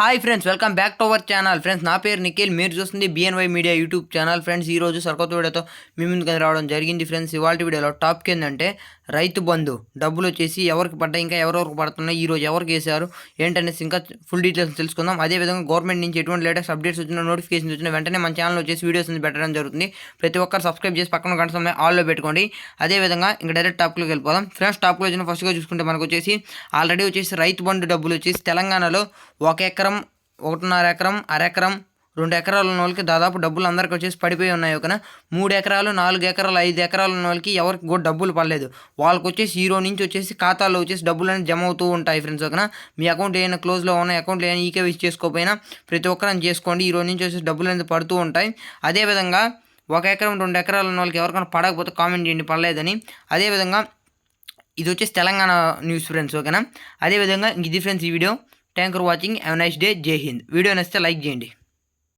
Hi friends welcome back to our channel friends నా పేరు నిఖిల్. మీరు చూస్తుంది BNY media YouTube channel friends ఈ రోజు సరికొత్త వీడియోతో మీ ముందుకు రావడం జరిగింది. ఫ్రెండ్స్ ఇవాళ వీడియోలో టాపిక్ ఏంటంటే రైతు బంధు. డబ్బులు వచ్చేసి ఎవరికి పడ్డాయి ఇంకా ఎవరెవరికి పడుతున్నాయి ఈ రోజు ఎవరికి వేశారు ఏంటనేసి ఇంకా ఫుల్ డీటెయిల్స్ తెలుసుకుందాం. అదేవిధంగా గవర్నమెంట్ నుంచి ఎటువంటి లేటెస్ట్ అప్డేట్స్ వచ్చిన నోటిఫికేషన్స్ వచ్చిన వెంటనే మన ఛానల్ వచ్చేసి వీడియోస్ అనేది పెట్టడం జరుగుతుంది. ప్రతి ఒక్కరు సబ్స్క్రైబ్ చేసి పక్కన గంట సమయం ఆల్లో పెట్టుకోండి. అదేవిధంగా ఇంకా డైరెక్ట్ టాప్లోకి వెళ్ళిపోదాం. ఫ్రెండ్స్ టాప్లో వచ్చిన ఫస్ట్గా చూసుకుంటే మనకు వచ్చేసి ఆల్రెడీ వచ్చేసి రైతు బంధు డబ్బులు వచ్చేసి తెలంగాణలో ఒక ఎకరం ఒకటిన్నర ఎకరం అరెకరం రెండు ఎకరాలు ఉన్న వాళ్ళకి దాదాపు డబ్బులు అందరికి వచ్చేసి పడిపోయి ఉన్నాయి ఓకేనా? మూడు ఎకరాలు నాలుగు ఎకరాలు ఐదు ఎకరాలు ఉన్న వాళ్ళకి ఎవరికి కూడా డబ్బులు పడలేదు. వాళ్ళకి వచ్చేసి హీరో నుంచి వచ్చేసి ఖాతాలో వచ్చేసి డబ్బులు అనేది జమ అవుతూ ఉంటాయి ఫ్రెండ్స్ ఓకేనా? మీ అకౌంట్ ఏమైనా క్లోజ్లో ఉన్న అకౌంట్లో ఏమైనా ఈకే విజ్ చేసుకోకపోయినా ప్రతి ఒక్కరిని చేసుకోండి ఈ రోజు నుంచి వచ్చేసి డబ్బులు అనేది పడుతూ ఉంటాయి. అదేవిధంగా ఒక ఎకరం రెండు ఎకరాలు ఉన్న వాళ్ళకి ఎవరికైనా పడకపోతే కామెంట్ చేయండి పడలేదని అదేవిధంగా ఇది వచ్చేసి తెలంగాణ న్యూస్ ఫ్రెండ్స్ ఓకేనా? అదేవిధంగా ఇది ఫ్రెండ్స్ ఈ video. Thank for watching have nice day Jai Hind video నచ్చితే లైక్ చేయండి.